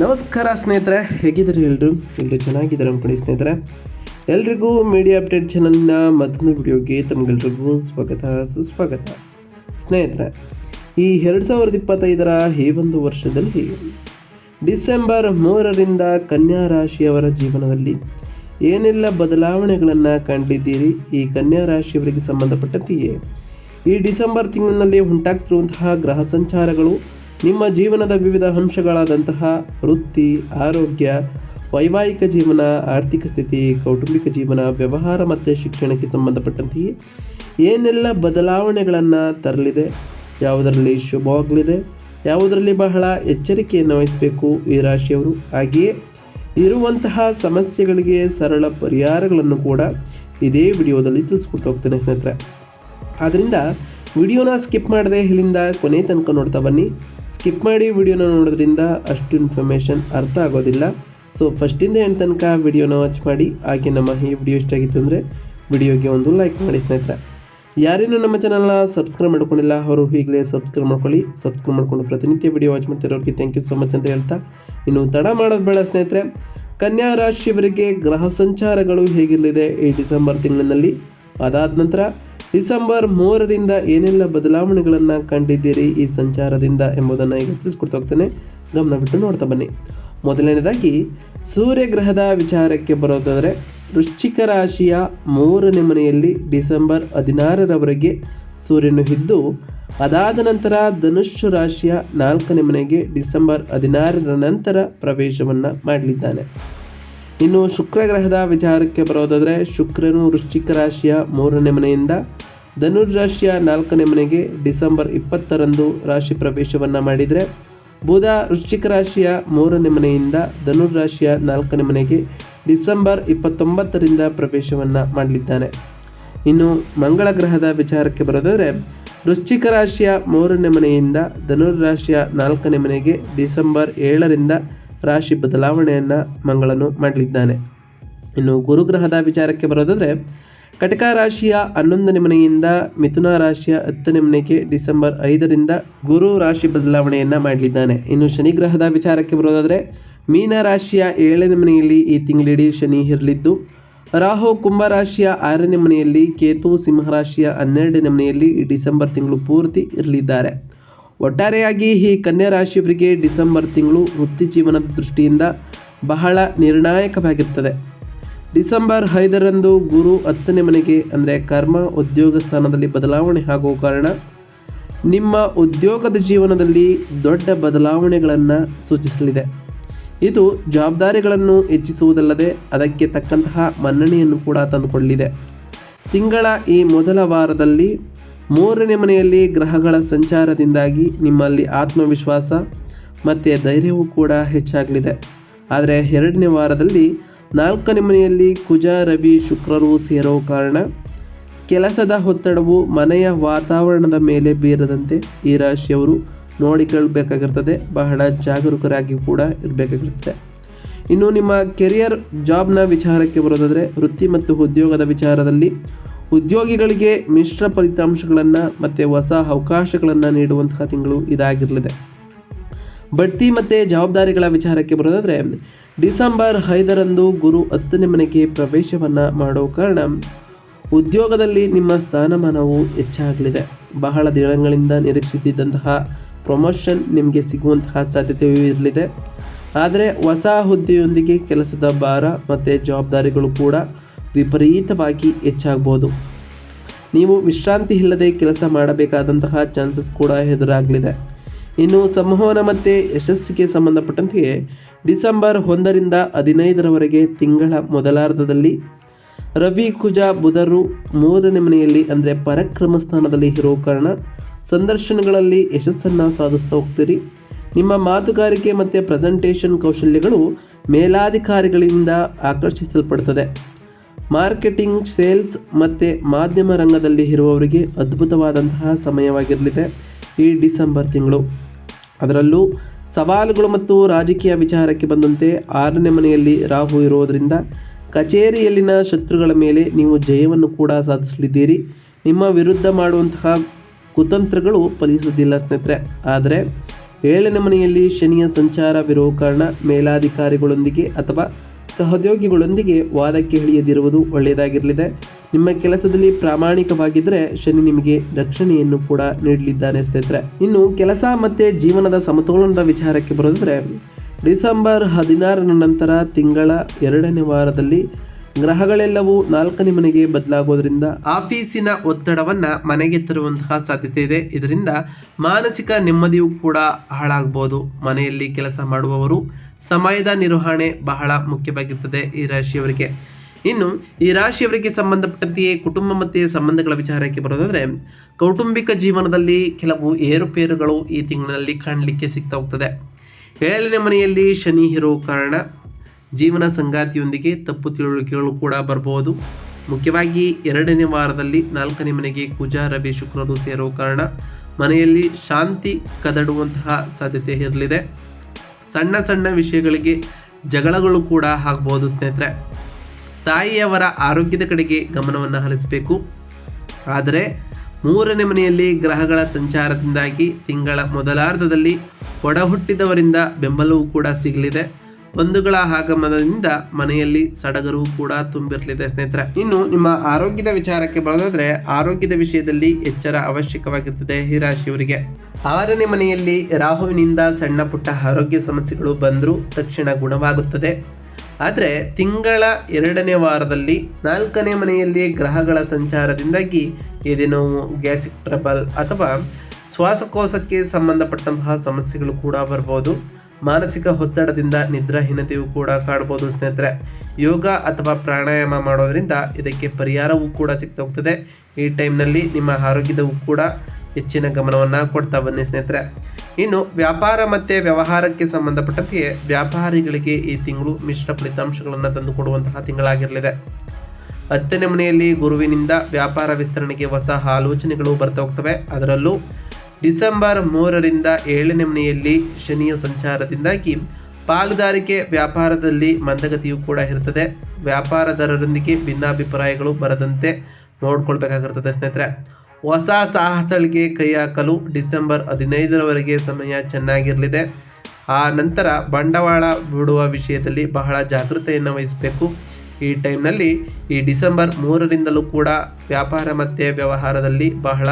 ನಮಸ್ಕಾರ ಸ್ನೇಹಿತರೆ, ಹೇಗಿದ್ದಾರೆ ಎಲ್ಲರೂ ಎಲ್ಲರೂ ಚೆನ್ನಾಗಿದ್ದಾರೆ ಅಂದ್ಕೊಂಡು ಸ್ನೇಹಿತರೆ? ಎಲ್ರಿಗೂ ಮೀಡಿಯಾ ಅಪ್ಡೇಟ್ ಚಾನಲ್ನ ಮತ್ತೊಂದು ವಿಡಿಯೋಗೆ ತಮಗೆಲ್ರಿಗೂ ಸ್ವಾಗತ, ಸುಸ್ವಾಗತ. ಸ್ನೇಹಿತರೆ, ಈ ಎರಡು ಸಾವಿರದ ಇಪ್ಪತ್ತೈದರ ಈ ಒಂದು ವರ್ಷದಲ್ಲಿ ಡಿಸೆಂಬರ್ ಮೂರರಿಂದ ಕನ್ಯಾ ರಾಶಿಯವರ ಜೀವನದಲ್ಲಿ ಏನೆಲ್ಲ ಬದಲಾವಣೆಗಳನ್ನು ಕಂಡಿದ್ದೀರಿ, ಈ ಕನ್ಯಾ ರಾಶಿಯವರಿಗೆ ಸಂಬಂಧಪಟ್ಟಂತೆಯೇ? ಈ ಡಿಸೆಂಬರ್ ತಿಂಗಳಿನಲ್ಲಿ ಉಂಟಾಗ್ತಿರುವಂತಹ ಗ್ರಹ ಸಂಚಾರಗಳು ನಿಮ್ಮ ಜೀವನದ ವಿವಿಧ ಅಂಶಗಳಾದಂತಹ ವೃತ್ತಿ, ಆರೋಗ್ಯ, ವೈವಾಹಿಕ ಜೀವನ, ಆರ್ಥಿಕ ಸ್ಥಿತಿ, ಕೌಟುಂಬಿಕ ಜೀವನ, ವ್ಯವಹಾರ ಮತ್ತು ಶಿಕ್ಷಣಕ್ಕೆ ಸಂಬಂಧಪಟ್ಟಂತೆಯೇ ಏನೆಲ್ಲ ಬದಲಾವಣೆಗಳನ್ನು ತರಲಿದೆ, ಯಾವುದರಲ್ಲಿ ಶುಭವಾಗಲಿದೆ ಯಾವುದರಲ್ಲಿ ಬಹಳ ಎಚ್ಚರಿಕೆಯನ್ನು ವಹಿಸಬೇಕು ಈ ರಾಶಿಯವರು, ಹಾಗೆಯೇ ಇರುವಂತಹ ಸಮಸ್ಯೆಗಳಿಗೆ ಸರಳ ಪರಿಹಾರಗಳನ್ನು ಕೂಡ ಇದೇ ವಿಡಿಯೋದಲ್ಲಿ ತಿಳಿಸ್ಕೊಡ್ತಾ ಹೋಗ್ತೇನೆ ಸ್ನೇಹಿತರೆ. ಆದ್ದರಿಂದ ವಿಡಿಯೋನ ಸ್ಕಿಪ್ ಮಾಡದೆ ಇಲ್ಲಿಂದ ಕೊನೆ ತನಕ ನೋಡ್ತಾ ಬನ್ನಿ. ಸ್ಕಿಪ್ ಮಾಡಿ ವಿಡಿಯೋನ ನೋಡೋದ್ರಿಂದ ಅಷ್ಟು ಇನ್ಫಾರ್ಮೇಷನ್ ಅರ್ಥ ಆಗೋದಿಲ್ಲ. ಸೊ ಫಸ್ಟಿಂದ ಎಂಡ್ ತನಕ ವಿಡಿಯೋನ ವಾಚ್ ಮಾಡಿ, ಹಾಗೆ ನಮ್ಮ ಈ ವಿಡಿಯೋ ಇಷ್ಟ ಆಗಿತ್ತು ಅಂದರೆ ವಿಡಿಯೋಗೆ ಒಂದು ಲೈಕ್ ಮಾಡಿ ಸ್ನೇಹಿತರೆ. ಯಾರೇನು ನಮ್ಮ ಚಾನಲ್ನ ಸಬ್ಸ್ಕ್ರೈಬ್ ಮಾಡ್ಕೊಂಡಿಲ್ಲ, ಅವರು ಈಗಲೇ ಸಬ್ಸ್ಕ್ರೈಬ್ ಮಾಡ್ಕೊಳ್ಳಿ. ಸಬ್ಸ್ಕ್ರೈಬ್ ಮಾಡ್ಕೊಂಡು ಪ್ರತಿನಿತ್ಯ ವಿಡಿಯೋ ವಾಚ್ ಮಾಡ್ತಿರೋರಿಗೆ ಥ್ಯಾಂಕ್ ಯು ಸೊ ಮಚ್ ಅಂತ ಹೇಳ್ತಾ ಇನ್ನು ತಡ ಮಾಡೋದು ಬೇಡ ಸ್ನೇಹಿತರೆ. ಕನ್ಯಾ ರಾಶಿಯವರಿಗೆ ಗ್ರಹ ಸಂಚಾರಗಳು ಹೇಗಿರಲಿದೆ ಈ ಡಿಸೆಂಬರ್ ತಿಂಗಳಿನಲ್ಲಿ? ಅದಾದ ನಂತರ ಡಿಸೆಂಬರ್ ಮೂರರಿಂದ ಏನೆಲ್ಲ ಬದಲಾವಣೆಗಳನ್ನು ಕಂಡಿದ್ದೀರಿ ಈ ಸಂಚಾರದಿಂದ ಎಂಬುದನ್ನು ಈಗ ತಿಳಿಸ್ಕೊಡ್ತಾ ಹೋಗ್ತೇನೆ. ಗಮನ ಬಿಟ್ಟು ನೋಡ್ತಾ ಬನ್ನಿ. ಮೊದಲನೇದಾಗಿ, ಸೂರ್ಯಗ್ರಹದ ವಿಚಾರಕ್ಕೆ ಬರೋದಾದರೆ, ವೃಶ್ಚಿಕ ರಾಶಿಯ ಮೂರನೇ ಮನೆಯಲ್ಲಿ ಡಿಸೆಂಬರ್ ಹದಿನಾರರವರೆಗೆ ಸೂರ್ಯನು ಇದ್ದು ಅದಾದ ನಂತರ ಧನುಷ್ಯ ರಾಶಿಯ ನಾಲ್ಕನೇ ಮನೆಗೆ ಡಿಸೆಂಬರ್ ಹದಿನಾರರ ನಂತರ ಪ್ರವೇಶವನ್ನು ಮಾಡಲಿದ್ದಾನೆ. ಇನ್ನು ಶುಕ್ರ ಗ್ರಹದ ವಿಚಾರಕ್ಕೆ ಬರೋದಾದರೆ ಶುಕ್ರನು ವೃಶ್ಚಿಕ ರಾಶಿಯ ಮೂರನೇ ಮನೆಯಿಂದ ಧನುರ್ ರಾಶಿಯ ನಾಲ್ಕನೇ ಮನೆಗೆ ಡಿಸೆಂಬರ್ ಇಪ್ಪತ್ತರಂದು ರಾಶಿ ಪ್ರವೇಶವನ್ನು ಮಾಡಿದರೆ ಬುಧ ವೃಶ್ಚಿಕ ರಾಶಿಯ ಮೂರನೇ ಮನೆಯಿಂದ ಧನುರ್ ರಾಶಿಯ ನಾಲ್ಕನೇ ಮನೆಗೆ ಡಿಸೆಂಬರ್ ಇಪ್ಪತ್ತೊಂಬತ್ತರಿಂದ ಪ್ರವೇಶವನ್ನು ಮಾಡಲಿದ್ದಾನೆ. ಇನ್ನು ಮಂಗಳ ಗ್ರಹದ ವಿಚಾರಕ್ಕೆ ಬರೋದಾದರೆ ವೃಶ್ಚಿಕ ರಾಶಿಯ ಮೂರನೇ ಮನೆಯಿಂದ ಧನುರ್ ರಾಶಿಯ ನಾಲ್ಕನೇ ಮನೆಗೆ ಡಿಸೆಂಬರ್ ಏಳರಿಂದ ರಾಶಿ ಬದಲಾವಣೆಯನ್ನು ಮಂಗಳನು ಮಾಡಲಿದ್ದಾನೆ. ಇನ್ನು ಗುರುಗ್ರಹದ ವಿಚಾರಕ್ಕೆ ಬರೋದಾದರೆ, ಕಟಕ ರಾಶಿಯ ಹನ್ನೊಂದನೇ ಮನೆಯಿಂದ ಮಿಥುನ ರಾಶಿಯ ಹತ್ತನೇ ಮನೆಗೆ ಡಿಸೆಂಬರ್ ಐದರಿಂದ ಗುರು ರಾಶಿ ಬದಲಾವಣೆಯನ್ನು ಮಾಡಲಿದ್ದಾನೆ. ಇನ್ನು ಶನಿ ಗ್ರಹದ ವಿಚಾರಕ್ಕೆ ಬರೋದಾದರೆ, ಮೀನ ರಾಶಿಯ ಏಳನೇ ಮನೆಯಲ್ಲಿ ಈ ತಿಂಗಳಿಡೀ ಶನಿ ಇರಲಿದ್ದು, ರಾಹು ಕುಂಭ ರಾಶಿಯ ಆರನೇ ಮನೆಯಲ್ಲಿ ಕೇತು ಸಿಂಹರಾಶಿಯ ಹನ್ನೆರಡನೇ ಮನೆಯಲ್ಲಿ ಡಿಸೆಂಬರ್ ತಿಂಗಳು ಪೂರ್ತಿ ಇರಲಿದ್ದಾರೆ. ಒಟ್ಟಾರೆಯಾಗಿ ಈ ಕನ್ಯಾ ರಾಶಿಯವರಿಗೆ ಡಿಸೆಂಬರ್ ತಿಂಗಳು ವೃತ್ತಿ ಜೀವನದ ದೃಷ್ಟಿಯಿಂದ ಬಹಳ ನಿರ್ಣಾಯಕವಾಗಿರ್ತದೆ ಡಿಸೆಂಬರ್ ಐದರಂದು ಗುರು ಹತ್ತನೇ ಮನೆಗೆ, ಅಂದರೆ ಕರ್ಮ ಉದ್ಯೋಗ ಸ್ಥಾನದಲ್ಲಿ ಬದಲಾವಣೆ ಆಗುವ ಕಾರಣ ನಿಮ್ಮ ಉದ್ಯೋಗದ ಜೀವನದಲ್ಲಿ ದೊಡ್ಡ ಬದಲಾವಣೆಗಳನ್ನು ಸೂಚಿಸಲಿದೆ. ಇದು ಜವಾಬ್ದಾರಿಗಳನ್ನು ಹೆಚ್ಚಿಸುವುದಲ್ಲದೆ ಅದಕ್ಕೆ ತಕ್ಕಂತಹ ಮನ್ನಣೆಯನ್ನು ಕೂಡ ತಂದುಕೊಳ್ಳಲಿದೆ ತಿಂಗಳ ಈ ಮೊದಲ ವಾರದಲ್ಲಿ ಮೂರನೇ ಮನೆಯಲ್ಲಿ ಗ್ರಹಗಳ ಸಂಚಾರದಿಂದಾಗಿ ನಿಮ್ಮಲ್ಲಿ ಆತ್ಮವಿಶ್ವಾಸ ಮತ್ತು ಧೈರ್ಯವೂ ಕೂಡ ಹೆಚ್ಚಾಗಲಿದೆ. ಆದರೆ ಎರಡನೇ ವಾರದಲ್ಲಿ ನಾಲ್ಕನೇ ಮನೆಯಲ್ಲಿ ಕುಜ, ರವಿ, ಶುಕ್ರರು ಸೇರೋ ಕಾರಣ ಕೆಲಸದ ಒತ್ತಡವು ಮನೆಯ ವಾತಾವರಣದ ಮೇಲೆ ಬೀರದಂತೆ ಈ ರಾಶಿಯವರು ನೋಡಿಕೊಳ್ಬೇಕಾಗಿರ್ತದೆ ಬಹಳ ಜಾಗರೂಕರಾಗಿ ಕೂಡ ಇರಬೇಕಾಗಿರ್ತದೆ. ಇನ್ನು ನಿಮ್ಮ ಕೆರಿಯರ್ ಜಾಬ್ನ ವಿಚಾರಕ್ಕೆ ಬರೋದಾದರೆ ವೃತ್ತಿ ಮತ್ತು ಉದ್ಯೋಗದ ವಿಚಾರದಲ್ಲಿ ಉದ್ಯೋಗಿಗಳಿಗೆ ಮಿಶ್ರ ಫಲಿತಾಂಶಗಳನ್ನು ಮತ್ತು ಹೊಸ ಅವಕಾಶಗಳನ್ನು ನೀಡುವಂತಹ ತಿಂಗಳು ಇದಾಗಿರಲಿದೆ. ಬಡ್ತಿ ಮತ್ತು ಜವಾಬ್ದಾರಿಗಳ ವಿಚಾರಕ್ಕೆ ಬರೋದಾದರೆ, ಡಿಸೆಂಬರ್ ಐದರಂದು ಗುರು ಹತ್ತನೇ ಮನೆಗೆ ಪ್ರವೇಶವನ್ನು ಮಾಡೋ ಕಾರಣ ಉದ್ಯೋಗದಲ್ಲಿ ನಿಮ್ಮ ಸ್ಥಾನಮಾನವು ಹೆಚ್ಚಾಗಲಿದೆ. ಬಹಳ ದಿನಗಳಿಂದ ನಿರೀಕ್ಷಿಸಿದ್ದಂತಹ ಪ್ರಮೋಷನ್ ನಿಮಗೆ ಸಿಗುವಂತಹ ಸಾಧ್ಯತೆಯೂ ಇರಲಿದೆ. ಆದರೆ ಹೊಸ ಹುದ್ದೆಯೊಂದಿಗೆ ಕೆಲಸದ ಭಾರ ಮತ್ತು ಜವಾಬ್ದಾರಿಗಳು ಕೂಡ ವಿಪರೀತವಾಗಿ ಹೆಚ್ಚಾಗ್ಬೋದು. ನೀವು ವಿಶ್ರಾಂತಿ ಇಲ್ಲದೆ ಕೆಲಸ ಮಾಡಬೇಕಾದಂತಹ ಚಾನ್ಸಸ್ ಕೂಡ ಎದುರಾಗಲಿದೆ. ಇನ್ನು ಸಂವಹನ ಮತ್ತು ಯಶಸ್ಸಿಗೆ ಸಂಬಂಧಪಟ್ಟಂತೆ ಡಿಸೆಂಬರ್ ಒಂದರಿಂದ ಹದಿನೈದರವರೆಗೆ ತಿಂಗಳ ಮೊದಲಾರ್ಧದಲ್ಲಿ ರವಿ, ಕುಜ, ಬುಧರು ಮೂರನೇ ಮನೆಯಲ್ಲಿ ಅಂದರೆ ಪರಕ್ರಮ ಸ್ಥಾನದಲ್ಲಿ ಇರೋ ಕಾರಣ ಸಂದರ್ಶನಗಳಲ್ಲಿ ಯಶಸ್ಸನ್ನು ಸಾಧಿಸ್ತಾ ಹೋಗ್ತೀರಿ. ನಿಮ್ಮ ಮಾತುಗಾರಿಕೆ ಮತ್ತು ಪ್ರೆಸೆಂಟೇಷನ್ ಕೌಶಲ್ಯಗಳು ಮೇಲಾಧಿಕಾರಿಗಳಿಂದ ಆಕರ್ಷಿಸಲ್ಪಡ್ತದೆ. ಮಾರ್ಕೆಟಿಂಗ್, ಸೇಲ್ಸ್ ಮತ್ತು ಮಾಧ್ಯಮ ರಂಗದಲ್ಲಿ ಇರುವವರಿಗೆ ಅದ್ಭುತವಾದಂತಹ ಸಮಯವಾಗಿರಲಿದೆ ಈ ಡಿಸೆಂಬರ್ ತಿಂಗಳು. ಅದರಲ್ಲೂ ಸವಾಲುಗಳು ಮತ್ತು ರಾಜಕೀಯ ವಿಚಾರಕ್ಕೆ ಬಂದಂತೆ ಆರನೇ ಮನೆಯಲ್ಲಿ ರಾಹು ಇರುವುದರಿಂದ ಕಚೇರಿಯಲ್ಲಿನ ಶತ್ರುಗಳ ಮೇಲೆ ನೀವು ಜಯವನ್ನು ಕೂಡ ಸಾಧಿಸಲಿದ್ದೀರಿ. ನಿಮ್ಮ ವಿರುದ್ಧ ಮಾಡುವಂತಹ ಕುತಂತ್ರಗಳು ಫಲಿಸುವುದಿಲ್ಲ ಸ್ನೇಹಿತರೆ. ಆದರೆ ಏಳನೇ ಮನೆಯಲ್ಲಿ ಶನಿಯ ಸಂಚಾರವಿರುವ ಕಾರಣ ಮೇಲಾಧಿಕಾರಿಗಳೊಂದಿಗೆ ಅಥವಾ ಸಹೋದ್ಯೋಗಿಗಳೊಂದಿಗೆ ವಾದಕ್ಕೆ ಇಳಿಯದಿರುವುದು ಒಳ್ಳೆಯದಾಗಿರಲಿದೆ. ನಿಮ್ಮ ಕೆಲಸದಲ್ಲಿ ಪ್ರಾಮಾಣಿಕವಾಗಿದ್ದರೆ ಶನಿ ನಿಮಗೆ ರಕ್ಷಣೆಯನ್ನು ಕೂಡ ನೀಡಲಿದ್ದಾನೆ ಸ್ನೇಹಿತರೆ. ಇನ್ನು ಕೆಲಸ ಮತ್ತು ಜೀವನದ ಸಮತೋಲನದ ವಿಚಾರಕ್ಕೆ ಬರೋದಿದ್ರೆ, ಡಿಸೆಂಬರ್ ಹದಿನಾರರ ನಂತರ ತಿಂಗಳ ಎರಡನೇ ವಾರದಲ್ಲಿ ಗ್ರಹಗಳೆಲ್ಲವೂ ನಾಲ್ಕನೇ ಮನೆಗೆ ಬದಲಾಗೋದ್ರಿಂದ ಆಫೀಸಿನ ಒತ್ತಡವನ್ನು ಮನೆಗೆ ತರುವಂತಹ ಸಾಧ್ಯತೆ ಇದೆ. ಇದರಿಂದ ಮಾನಸಿಕ ನೆಮ್ಮದಿಯೂ ಕೂಡ ಹಾಳಾಗ್ಬೋದು. ಮನೆಯಲ್ಲಿ ಕೆಲಸ ಮಾಡುವವರು ಸಮಯದ ನಿರ್ವಹಣೆ ಬಹಳ ಮುಖ್ಯವಾಗಿರ್ತದೆ ಈ ರಾಶಿಯವರಿಗೆ. ಇನ್ನು ಈ ರಾಶಿಯವರಿಗೆ ಸಂಬಂಧಪಟ್ಟಂತೆಯೇ ಕುಟುಂಬ ಮತ್ತು ಸಂಬಂಧಗಳ ವಿಚಾರಕ್ಕೆ ಬರೋದಾದರೆ, ಕೌಟುಂಬಿಕ ಜೀವನದಲ್ಲಿ ಕೆಲವು ಏರುಪೇರುಗಳು ಈ ತಿಂಗಳಲ್ಲಿ ಕಾಣಲಿಕ್ಕೆ ಸಿಗ್ತಾ ಹೋಗ್ತದೆ. ಏಳನೇ ಮನೆಯಲ್ಲಿ ಶನಿ ಇರೋ ಕಾರಣ ಜೀವನ ಸಂಗಾತಿಯೊಂದಿಗೆ ತಪ್ಪು ತಿಳುವಳಿಕೆಗಳು ಕೂಡ ಬರಬಹುದು ಮುಖ್ಯವಾಗಿ ಎರಡನೇ ವಾರದಲ್ಲಿ ನಾಲ್ಕನೇ ಮನೆಗೆ ಕುಜ, ರವಿ ಶುಕ್ರರು ಸೇರೋ ಕಾರಣ ಮನೆಯಲ್ಲಿ ಶಾಂತಿ ಕದಡುವಂತಹ ಸಾಧ್ಯತೆ ಇರಲಿದೆ. ಸಣ್ಣ ಸಣ್ಣ ವಿಷಯಗಳಿಗೆ ಜಗಳಗಳು ಕೂಡ ಆಗ್ಬೋದು ಸ್ನೇಹಿತರೆ. ತಾಯಿಯವರ ಆರೋಗ್ಯದ ಕಡೆಗೆ ಗಮನವನ್ನು ಹರಿಸಬೇಕು. ಆದರೆ ಮೂರನೇ ಮನೆಯಲ್ಲಿ ಗ್ರಹಗಳ ಸಂಚಾರದಿಂದಾಗಿ ತಿಂಗಳ ಮೊದಲಾರ್ಧದಲ್ಲಿ ಒಡಹುಟ್ಟಿದವರಿಂದ ಬೆಂಬಲವೂ ಕೂಡ ಸಿಗಲಿದೆ. ಬಂಧುಗಳ ಆಗಮನದಿಂದ ಮನೆಯಲ್ಲಿ ಸಡಗರು ಕೂಡ ತುಂಬಿರಲಿದೆ ಸ್ನೇಹಿತರೆ. ಇನ್ನು ನಿಮ್ಮ ಆರೋಗ್ಯದ ವಿಚಾರಕ್ಕೆ ಬರೋದಾದ್ರೆ ಆರೋಗ್ಯದ ವಿಷಯದಲ್ಲಿ ಎಚ್ಚರ ಅವಶ್ಯಕವಾಗಿರ್ತದೆ ಈ ರಾಶಿಯವರಿಗೆ ಆರನೇ ಮನೆಯಲ್ಲಿ ರಾಹುವಿನಿಂದ ಸಣ್ಣ ಪುಟ್ಟ ಆರೋಗ್ಯ ಸಮಸ್ಯೆಗಳು ಬಂದರೂ ತಕ್ಷಣ ಗುಣವಾಗುತ್ತದೆ. ಆದರೆ ತಿಂಗಳ ಎರಡನೇ ವಾರದಲ್ಲಿ ನಾಲ್ಕನೇ ಮನೆಯಲ್ಲಿ ಗ್ರಹಗಳ ಸಂಚಾರದಿಂದಾಗಿ ಎದೆನೋವು ಗ್ಯಾಸ್ಟ್ರಿಕ್ ಟ್ರಬಲ್ ಅಥವಾ ಶ್ವಾಸಕೋಶಕ್ಕೆ ಸಂಬಂಧಪಟ್ಟಂತಹ ಸಮಸ್ಯೆಗಳು ಕೂಡ ಬರ್ಬೋದು. ಮಾನಸಿಕ ಒತ್ತಡದಿಂದ ನಿದ್ರಾಹೀನತೆಯು ಕೂಡ ಕಾಡ್ಬೋದು ಸ್ನೇಹಿತರೆ. ಯೋಗ ಅಥವಾ ಪ್ರಾಣಾಯಾಮ ಮಾಡೋದ್ರಿಂದ ಇದಕ್ಕೆ ಪರಿಹಾರವೂ ಕೂಡ ಸಿಗ್ತಾ ಹೋಗ್ತದೆ ಈ ಟೈಮ್ನಲ್ಲಿ ನಿಮ್ಮ ಆರೋಗ್ಯದವು ಕೂಡ ಹೆಚ್ಚಿನ ಗಮನವನ್ನು ಕೊಡ್ತಾ ಬನ್ನಿ ಸ್ನೇಹಿತರೆ. ಇನ್ನು ವ್ಯಾಪಾರ ಮತ್ತು ವ್ಯವಹಾರಕ್ಕೆ ಸಂಬಂಧಪಟ್ಟಂತೆ ವ್ಯಾಪಾರಿಗಳಿಗೆ ಈ ತಿಂಗಳು ಮಿಶ್ರ ಫಲಿತಾಂಶಗಳನ್ನು ತಂದುಕೊಡುವಂತಹ ತಿಂಗಳಾಗಿರಲಿದೆ. ಹತ್ತನೇ ಮನೆಯಲ್ಲಿ ಗುರುವಿನಿಂದ ವ್ಯಾಪಾರ ವಿಸ್ತರಣೆಗೆ ಹೊಸ ಆಲೋಚನೆಗಳು ಬರ್ತಾ ಹೋಗ್ತವೆ. ಅದರಲ್ಲೂ ಡಿಸೆಂಬರ್ ಮೂರರಿಂದ ಏಳನೇ ಮನೆಯಲ್ಲಿ ಶನಿಯ ಸಂಚಾರದಿಂದಾಗಿ ಪಾಲುದಾರಿಕೆ ವ್ಯಾಪಾರದಲ್ಲಿ ಮಂದಗತಿಯೂ ಕೂಡ ಇರುತ್ತದೆ. ವ್ಯಾಪಾರದಾರರೊಂದಿಗೆ ಭಿನ್ನಾಭಿಪ್ರಾಯಗಳು ಬರದಂತೆ ನೋಡ್ಕೊಳ್ಬೇಕಾಗಿರ್ತದೆ ಸ್ನೇಹಿತರೆ. ಹೊಸ ಸಾಹಸಗಳಿಗೆ ಕೈ ಹಾಕಲು ಡಿಸೆಂಬರ್ ಹದಿನೈದರವರೆಗೆ ಸಮಯ ಚೆನ್ನಾಗಿರಲಿದೆ. ಆ ನಂತರ ಬಂಡವಾಳ ಬಿಡುವ ವಿಷಯದಲ್ಲಿ ಬಹಳ ಜಾಗೃತೆಯನ್ನು ವಹಿಸಬೇಕು. ಈ ಟೈಮ್ನಲ್ಲಿ ಈ ಡಿಸೆಂಬರ್ ಮೂರರಿಂದಲೂ ಕೂಡ ವ್ಯಾಪಾರ ಮತ್ತು ವ್ಯವಹಾರದಲ್ಲಿ ಬಹಳ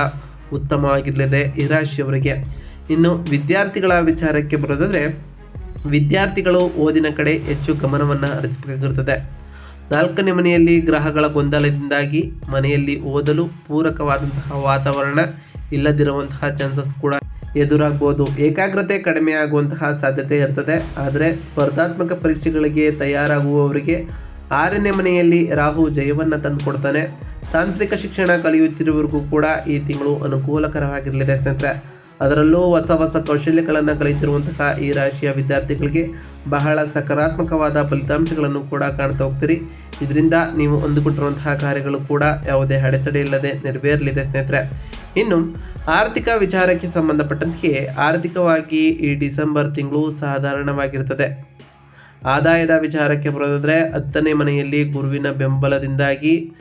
ಉತ್ತಮವಾಗಿರಲಿದೆ. ಈ ರಾಶಿಯವರಿಗೆ. ಇನ್ನು ವಿದ್ಯಾರ್ಥಿಗಳ ವಿಚಾರಕ್ಕೆ ಬರೋದಾದರೆ, ವಿದ್ಯಾರ್ಥಿಗಳು ಓದಿನ ಕಡೆ ಹೆಚ್ಚು ಗಮನವನ್ನು ಹರಿಸಬೇಕಾಗಿರುತ್ತದೆ ನಾಲ್ಕನೇ ಮನೆಯಲ್ಲಿ ಗ್ರಹಗಳ ಗೊಂದಲದಿಂದಾಗಿ ಮನೆಯಲ್ಲಿ ಓದಲು ಪೂರಕವಾದಂತಹ ವಾತಾವರಣ ಇಲ್ಲದಿರುವಂತಹ ಚಾನ್ಸಸ್ ಕೂಡ ಎದುರಾಗ್ಬೋದು. ಏಕಾಗ್ರತೆ ಕಡಿಮೆ ಆಗುವಂತಹ ಸಾಧ್ಯತೆ ಇರ್ತದೆ. ಆದರೆ ಸ್ಪರ್ಧಾತ್ಮಕ ಪರೀಕ್ಷೆಗಳಿಗೆ ತಯಾರಾಗುವವರಿಗೆ ಆರನೇ ಮನೆಯಲ್ಲಿ ರಾಹು ಜಯವನ್ನು ತಂದುಕೊಡ್ತಾನೆ. ತಾಂತ್ರಿಕ ಶಿಕ್ಷಣ ಕಲಿಯುತ್ತಿರುವವರಿಗೂ ಕೂಡ ಈ ತಿಂಗಳು ಅನುಕೂಲಕರವಾಗಿರಲಿದೆ ಸ್ನೇಹಿತರೆ. ಅದರಲ್ಲೂ ಹೊಸ ಹೊಸ ಕೌಶಲ್ಯಗಳನ್ನು ಕಲಿತಿರುವಂತಹ ಈ ರಾಶಿಯ ವಿದ್ಯಾರ್ಥಿಗಳಿಗೆ ಬಹಳ ಸಕಾರಾತ್ಮಕವಾದ ಫಲಿತಾಂಶಗಳನ್ನು ಕೂಡ ಕಾಣ್ತಾ ಹೋಗ್ತೀರಿ. ಇದರಿಂದ ನೀವು ಹೊಂದಿಕೊಂಡಿರುವಂತಹ ಕಾರ್ಯಗಳು ಕೂಡ ಯಾವುದೇ ಅಡೆತಡೆ ಇಲ್ಲದೆ ನೆರವೇರಲಿದೆ ಸ್ನೇಹಿತರೆ. ಇನ್ನು ಆರ್ಥಿಕ ವಿಚಾರಕ್ಕೆ ಸಂಬಂಧಪಟ್ಟಂತೆ ಆರ್ಥಿಕವಾಗಿ ಈ ಡಿಸೆಂಬರ್ ತಿಂಗಳು ಸಾಧಾರಣವಾಗಿರ್ತದೆ. ಆದಾಯದ ವಿಚಾರಕ್ಕೆ ಬರೋದಾದರೆ ಹತ್ತನೇ ಮನೆಯಲ್ಲಿ ಗುರುವಿನ ಬೆಂಬಲದಿಂದಾಗಿ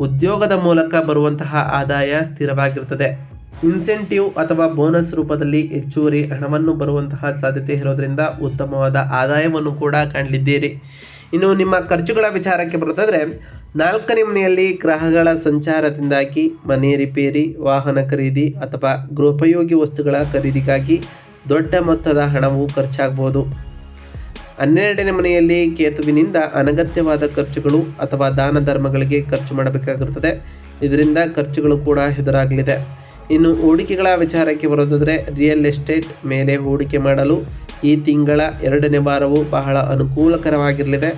ಉದ್ಯೋಗದ ಮೂಲಕ ಬರುವಂತಹ ಆದಾಯ ಸ್ಥಿರವಾಗಿರುತ್ತದೆ. ಇನ್ಸೆಂಟಿವ್ ಅಥವಾ ಬೋನಸ್ ರೂಪದಲ್ಲಿ ಹೆಚ್ಚುವರಿ ಹಣವನ್ನು ಬರುವಂತಹ ಸಾಧ್ಯತೆ ಇರೋದರಿಂದ ಉತ್ತಮವಾದ ಆದಾಯವನ್ನು ಕೂಡ ಕಾಣಲಿದ್ದೀರಿ. ಇನ್ನು ನಿಮ್ಮ ಖರ್ಚುಗಳ ವಿಚಾರಕ್ಕೆ ಬರುತ್ತಾದರೆ ನಾಲ್ಕನೇ ಮನೆಯಲ್ಲಿ ಗ್ರಹಗಳ ಸಂಚಾರದಿಂದಾಗಿ ಮನೆ ರಿಪೇರಿ, ವಾಹನ ಖರೀದಿ ಅಥವಾ ಗೃಹೋಪಯೋಗಿ ವಸ್ತುಗಳ ಖರೀದಿಗಾಗಿ ದೊಡ್ಡ ಮೊತ್ತದ ಹಣವು ಖರ್ಚಾಗಬಹುದು ಹನ್ನೆರಡನೇ ಮನೆಯಲ್ಲಿ ಕೇತುವಿನಿಂದ ಅನಗತ್ಯವಾದ ಖರ್ಚುಗಳು ಅಥವಾ ದಾನ ಧರ್ಮಗಳಿಗೆ ಖರ್ಚು ಮಾಡಬೇಕಾಗಿರುತ್ತದೆ. ಇದರಿಂದ ಖರ್ಚುಗಳು ಕೂಡ ಎದುರಾಗಲಿದೆ ಇನ್ನು ಹೂಡಿಕೆಗಳ ವಿಚಾರಕ್ಕೆ ಬರೋದಾದರೆ ರಿಯಲ್ ಎಸ್ಟೇಟ್ ಮೇಲೆ ಹೂಡಿಕೆ ಮಾಡಲು ಈ ತಿಂಗಳ ಎರಡನೇ ವಾರವು ಬಹಳ ಅನುಕೂಲಕರವಾಗಿರಲಿದೆ.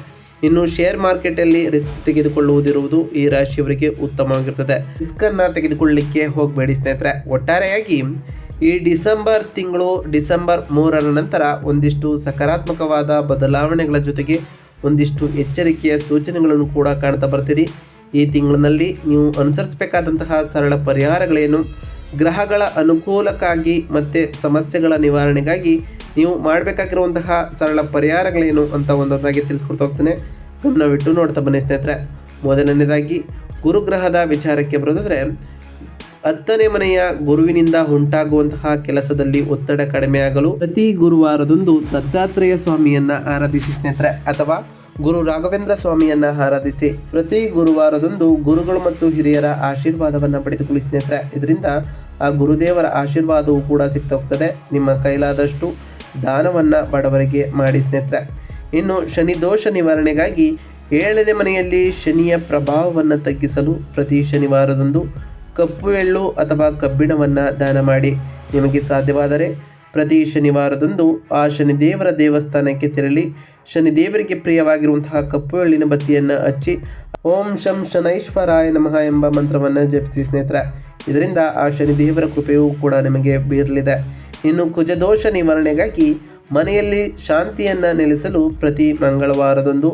ಇನ್ನು ಶೇರ್ ಮಾರ್ಕೆಟಲ್ಲಿ ರಿಸ್ಕ್ ತೆಗೆದುಕೊಳ್ಳುವುದಿರುವುದು ಈ ರಾಶಿಯವರಿಗೆ ಉತ್ತಮವಾಗಿರ್ತದೆ ರಿಸ್ಕನ್ನು ತೆಗೆದುಕೊಳ್ಳಲಿಕ್ಕೆ ಹೋಗಬೇಡಿ ಸ್ನೇಹಿತರೆ. ಒಟ್ಟಾರೆಯಾಗಿ ಈ ಡಿಸೆಂಬರ್ ತಿಂಗಳು ಡಿಸೆಂಬರ್ ಮೂರರ ನಂತರ ಒಂದಿಷ್ಟು ಸಕಾರಾತ್ಮಕವಾದ ಬದಲಾವಣೆಗಳ ಜೊತೆಗೆ ಒಂದಿಷ್ಟು ಎಚ್ಚರಿಕೆಯ ಸೂಚನೆಗಳನ್ನು ಕೂಡ ಕಾಣ್ತಾ ಬರ್ತೀರಿ. ಈ ತಿಂಗಳಿನಲ್ಲಿ ನೀವು ಅನುಸರಿಸಬೇಕಾದಂತಹ ಸರಳ ಪರಿಹಾರಗಳೇನು? ಗ್ರಹಗಳ ಅನುಕೂಲಕ್ಕಾಗಿ ಮತ್ತು ಸಮಸ್ಯೆಗಳ ನಿವಾರಣೆಗಾಗಿ ನೀವು ಮಾಡಬೇಕಾಗಿರುವಂತಹ ಸರಳ ಪರಿಹಾರಗಳೇನು ಅಂತ ಒಂದೊಂದಾಗಿ ತಿಳಿಸ್ಕೊಡ್ತಾ ಹೋಗ್ತೇನೆ. ಗಮನವಿಟ್ಟು ನೋಡ್ತಾ ಬನ್ನಿ ಸ್ನೇಹಿತರೆ. ಮೊದಲನೇದಾಗಿ, ಗುರುಗ್ರಹದ ವಿಚಾರಕ್ಕೆ ಬರೋದಾದರೆ ಹತ್ತನೇ ಮನೆಯ ಗುರುವಿನಿಂದ ಉಂಟಾಗುವಂತಹ ಕೆಲಸದಲ್ಲಿ ಒತ್ತಡ ಕಡಿಮೆಯಾಗಲು ಪ್ರತಿ ಗುರುವಾರದಂದು ದತ್ತಾತ್ರೇಯ ಸ್ವಾಮಿಯನ್ನ ಆರಾಧಿಸಿ ಸ್ನೇಹಿತರೆ, ಅಥವಾ ಗುರು ರಾಘವೇಂದ್ರ ಸ್ವಾಮಿಯನ್ನ ಆರಾಧಿಸಿ ಪ್ರತಿ ಗುರುವಾರದಂದು ಗುರುಗಳು ಮತ್ತು ಹಿರಿಯರ ಆಶೀರ್ವಾದವನ್ನ ಪಡೆದುಕೊಳ್ಳಿ ಸ್ನೇಹಿತರೆ. ಇದರಿಂದ ಆ ಗುರುದೇವರ ಆಶೀರ್ವಾದವು ಕೂಡ ಸಿಗ್ತಾ ಹೋಗ್ತದೆ. ನಿಮ್ಮ ಕೈಲಾದಷ್ಟು ದಾನವನ್ನ ಬಡವರಿಗೆ ಮಾಡಿ ಸ್ನೇಹಿತರೆ. ಇನ್ನು ಶನಿ ದೋಷ ನಿವಾರಣೆಗಾಗಿ ಏಳನೇ ಮನೆಯಲ್ಲಿ ಶನಿಯ ಪ್ರಭಾವವನ್ನು ತಗ್ಗಿಸಲು ಪ್ರತಿ ಶನಿವಾರದಂದು ಕಪ್ಪು ಎಳ್ಳು ಅಥವಾ ಕಬ್ಬಿಣವನ್ನು ದಾನ ಮಾಡಿ. ನಿಮಗೆ ಸಾಧ್ಯವಾದರೆ ಪ್ರತಿ ಶನಿವಾರದಂದು ಆ ಶನಿದೇವರ ದೇವಸ್ಥಾನಕ್ಕೆ ತೆರಳಿ ಶನಿದೇವರಿಗೆ ಪ್ರಿಯವಾಗಿರುವಂತಹ ಕಪ್ಪು ಎಳ್ಳಿನ ಬತ್ತಿಯನ್ನು ಹಚ್ಚಿ ಓಂ ಶಂ ಶನೈಶ್ವರಾಯ ನಮಃ ಎಂಬ ಮಂತ್ರವನ್ನು ಜಪಿಸಿ ಸ್ನೇಹಿತರ. ಇದರಿಂದ ಆ ಶನಿದೇವರ ಕೃಪೆಯೂ ಕೂಡ ನಿಮಗೆ ಬೀರಲಿದೆ. ಇನ್ನು ಕುಜದೋಷ ನಿವಾರಣೆಗಾಗಿ ಮನೆಯಲ್ಲಿ ಶಾಂತಿಯನ್ನು ನೆಲೆಸಲು ಪ್ರತಿ ಮಂಗಳವಾರದಂದು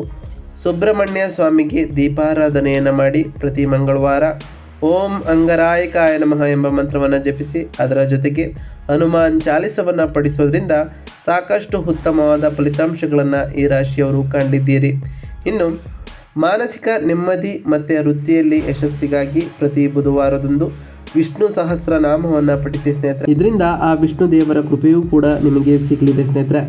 ಸುಬ್ರಹ್ಮಣ್ಯ ಸ್ವಾಮಿಗೆ ದೀಪಾರಾಧನೆಯನ್ನು ಮಾಡಿ ಪ್ರತಿ ಮಂಗಳವಾರ ಓಂ ಅಂಗರಾಯಕಾಯ ನಮಃ ಎಂಬ ಮಂತ್ರವನ್ನು ಜಪಿಸಿ ಅದರ ಜೊತೆಗೆ ಹನುಮಾನ್ ಚಾಲಿಸವನ್ನು ಪಡಿಸೋದ್ರಿಂದ ಸಾಕಷ್ಟು ಉತ್ತಮವಾದ ಫಲಿತಾಂಶಗಳನ್ನು ಈ ರಾಶಿಯವರು ಕಂಡಿದ್ದೀರಿ. ಇನ್ನು ಮಾನಸಿಕ ನೆಮ್ಮದಿ ಮತ್ತು ವೃತ್ತಿಯಲ್ಲಿ ಯಶಸ್ಸಿಗಾಗಿ ಪ್ರತಿ ಬುಧವಾರದಂದು ವಿಷ್ಣು ಸಹಸ್ರ ನಾಮವನ್ನು ಪಠಿಸಿ ಸ್ನೇಹಿತರೆ. ಇದರಿಂದ ಆ ವಿಷ್ಣು ದೇವರ ಕೃಪೆಯೂ ಕೂಡ ನಿಮಗೆ ಸಿಗಲಿದೆ ಸ್ನೇಹಿತರೆ.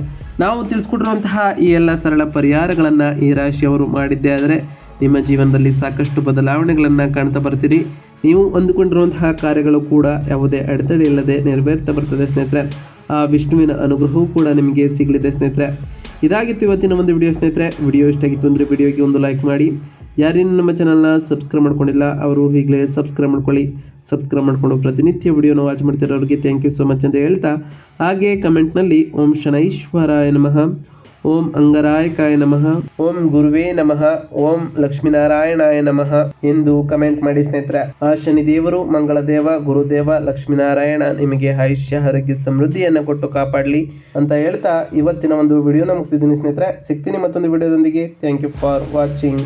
ನಾವು ತಿಳಿಸ್ಕೊಟ್ಟಿರುವಂತಹ ಈ ಎಲ್ಲ ಸರಳ ಪರಿಹಾರಗಳನ್ನು ಈ ರಾಶಿಯವರು ಮಾಡಿದ್ದೇ ಆದರೆ ನಿಮ್ಮ ಜೀವನದಲ್ಲಿ ಸಾಕಷ್ಟು ಬದಲಾವಣೆಗಳನ್ನು ಕಾಣ್ತಾ ಬರ್ತೀರಿ. ನೀವು ಅಂದುಕೊಂಡಿರುವಂತಹ ಕಾರ್ಯಗಳು ಕೂಡ ಯಾವುದೇ ಅಡೆತಡೆ ಇಲ್ಲದೆ ನೆರವೇರ್ತಾ ಬರ್ತದೆ ಸ್ನೇಹಿತರೆ. ಆ ವಿಷ್ಣುವಿನ ಅನುಗ್ರಹವೂ ಕೂಡ ನಿಮಗೆ ಸಿಗಲಿದೆ ಸ್ನೇಹಿತರೆ. ಇದಾಗಿತ್ತು ಇವತ್ತಿನ ಒಂದು ವಿಡಿಯೋ ಸ್ನೇಹಿತರೆ. ವಿಡಿಯೋ ಇಷ್ಟಾಗಿತ್ತು ಅಂದರೆ ವಿಡಿಯೋಗೆ ಒಂದು ಲೈಕ್ ಮಾಡಿ. ಯಾರೇನು ನಮ್ಮ ಚಾನಲ್ನ ಸಬ್ಸ್ಕ್ರೈಬ್ ಮಾಡ್ಕೊಂಡಿಲ್ಲ, ಅವರು ಈಗಲೇ ಸಬ್ಸ್ಕ್ರೈಬ್ ಮಾಡ್ಕೊಳ್ಳಿ. ಸಬ್ಸ್ಕ್ರೈಬ್ ಮಾಡಿಕೊಂಡು ಪ್ರತಿನಿತ್ಯ ವಿಡಿಯೋನ ವಾಚ್ ಮಾಡ್ತಿರೋರಿಗೆ ಥ್ಯಾಂಕ್ ಯು ಸೊ ಮಚ್ ಅಂತ ಹೇಳ್ತಾ, ಹಾಗೆ ಕಮೆಂಟ್ನಲ್ಲಿ ಓಂ ಶನೈಶ್ವರಾಯ ನಮಃ. ಓಂ ಅಂಗರಾಯಕಾಯ ನಮಃ. ಓಂ ಗುರುವೇ ನಮಃ. ಓಂ ಲಕ್ಷ್ಮೀನಾರಾಯಣಾಯ ನಮಃ ಎಂದು ಕಮೆಂಟ್ ಮಾಡಿ ಸ್ನೇಹಿತರೆ. ಆ ಶನಿದೇವರು ಮಂಗಳದೇವ, ಗುರುದೇವ, ಲಕ್ಷ್ಮೀನಾರಾಯಣ ನಿಮಗೆ ಆಯುಷ್ಯ, ಆರೋಗ್ಯ, ಸಮೃದ್ಧಿಯನ್ನು ಕೊಟ್ಟು ಕಾಪಾಡಲಿ ಅಂತ ಹೇಳ್ತಾ ಇವತ್ತಿನ ಒಂದು ವಿಡಿಯೋನ ಮುಗಿಸ್ತಿದ್ದೀನಿ ಸ್ನೇಹಿತರೆ. ಸಿಗ್ತೀನಿ ಮತ್ತೊಂದು ವಿಡಿಯೋದೊಂದಿಗೆ ಥ್ಯಾಂಕ್ ಯು ಫಾರ್ ವಾಚಿಂಗ್